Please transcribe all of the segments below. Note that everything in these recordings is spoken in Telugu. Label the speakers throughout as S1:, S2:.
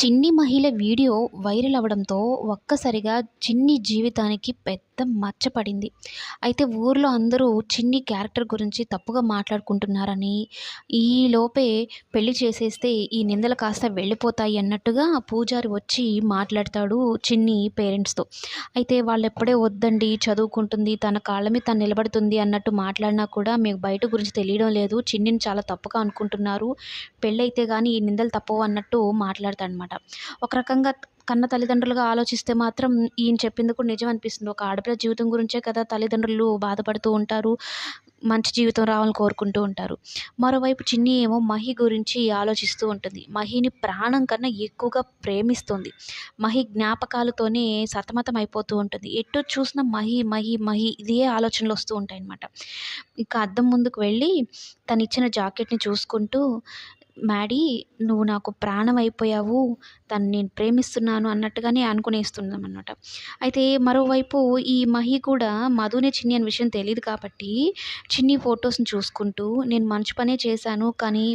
S1: చిన్ని మహిళ వీడియో వైరల్ అవ్వడంతో ఒక్కసారిగా చిన్ని జీవితానికి పెద్ద మచ్చ మచ్చపడింది అయితే ఊర్లో అందరూ చిన్ని క్యారెక్టర్ గురించి తప్పుగా మాట్లాడుకుంటున్నారని, ఈలోపే పెళ్ళి చేసేస్తే ఈ నిందలు కాస్త వెళ్ళిపోతాయి అన్నట్టుగా పూజారి వచ్చి మాట్లాడతాడు చిన్ని పేరెంట్స్‌తో. అయితే వాళ్ళు ఎప్పుడే వద్దండి చదువుకుంటుంది, తన కాళ్ళ మీద తను నిలబడుతుంది అన్నట్టు మాట్లాడినా కూడా మీకు బయట గురించి తెలియడం లేదు. చిన్నిని చాలా తప్పుగా అనుకుంటున్నారు. పెళ్ళైతే కానీ ఈ నిందలు తప్పవు అన్నట్టు మాట్లాడతాడనమాట. ఒక రకంగా కన్న తల్లిదండ్రులుగా ఆలోచిస్తే మాత్రం ఈయన చెప్పింది కూడా నిజం అనిపిస్తుంది. ఒక ఆడపిల్ల జీవితం గురించే కదా తల్లిదండ్రులు బాధపడుతూ ఉంటారు. మంచి జీవితం రావాలని కోరుకుంటూ ఉంటారు. మరోవైపు చిన్ని ఏమో మహి గురించి ఆలోచిస్తూ ఉంటుంది. మహిని ప్రాణం కన్నా ఎక్కువగా ప్రేమిస్తుంది. మహి జ్ఞాపకాలతోనే సతమతం అయిపోతూ ఉంటుంది. ఎటు చూసినా మహి, మహి, మహి ఇదే ఆలోచనలు వస్తూ ఉంటాయి అన్నమాట ఇంకా అద్దం ముందుకు వెళ్ళి తనిచ్చిన జాకెట్‌ని చూసుకుంటూ మ్యాడీ నువ్వు నాకు ప్రాణం అయిపోయావు. దాన్ని నేను ప్రేమిస్తున్నాను అన్నట్టుగానే అనుకునేస్తున్నాం అనమాట అయితే మరోవైపు ఈ మహి కూడా మధునే చిన్ని అనే విషయం తెలియదు కాబట్టి చిన్ని ఫోటోస్‌ని చూసుకుంటూ నేను మంచి పనే చేశాను. కానీ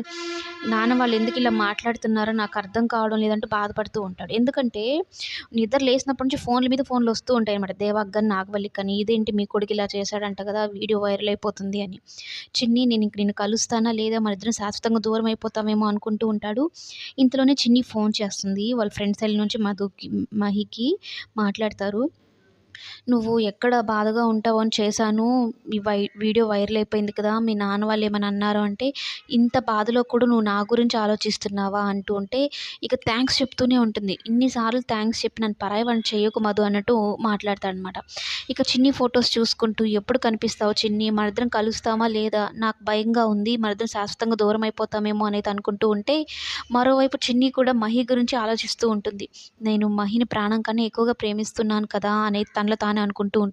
S1: నాన్న వాళ్ళు ఎందుకు ఇలా మాట్లాడుతున్నారో నాకు అర్థం కావడం లేదంటూ బాధపడుతూ ఉంటాడు. ఎందుకంటే నిద్ర లేసినప్పటి నుంచి ఫోన్ల మీద ఫోన్లు వస్తూ ఉంటాయి అనమాట గాని, నాగవల్లికి కానీ ఇదేంటి మీ కొడుకు ఇలా చేశాడంట కదా! వీడియో వైరల్ అయిపోతుంది అని. చిన్ని నేను ఇంక నిన్ను కలుస్తానా లేదా మనిద్దరం శాశ్వతంగా దూరం అయిపోతామేమో అనుకుంటూ ఉంటాడు. ఇంతలోనే చిన్ని ఫోన్ చేస్తుంది. వాళ్ళ ఫ్రెండ్ సెల్ నుంచి మధుకి మహికి మాట్లాడతారు. నువ్వు ఎక్కడ బాధగా ఉంటావు అని చేశాను. ఈ వై వీడియో వైరల్ అయిపోయింది కదా! మీ నాన్న వాళ్ళు ఏమైనా అన్నారు అంటే, ఇంత బాధలో కూడా నువ్వు నా గురించి ఆలోచిస్తున్నావా అంటూ ఉంటే ఇక థ్యాంక్స్ చెప్తూనే ఉంటుంది. ఇన్నిసార్లు థ్యాంక్స్ చెప్పి నన్ను పరాయివాడిని చేయకు మధు అన్నట్టు మాట్లాడతాడనమాట. ఇక చిన్ని ఫొటోస్ చూసుకుంటూ ఎప్పుడు కనిపిస్తావు చిన్ని? మనిద్దరం కలుస్తామా లేదా? నాకు భయంగా ఉంది. మనిద్దరం శాశ్వతంగా దూరం అయిపోతామేమో అనేది అనుకుంటూ ఉంటే మరోవైపు చిన్ని కూడా మహి గురించి ఆలోచిస్తూ ఉంటుంది. నేను మహిని ప్రాణం కన్నా ఎక్కువగా ప్రేమిస్తున్నాను కదా! అనేది తనలో తానే అనుకుంటూ ఉంటుంది.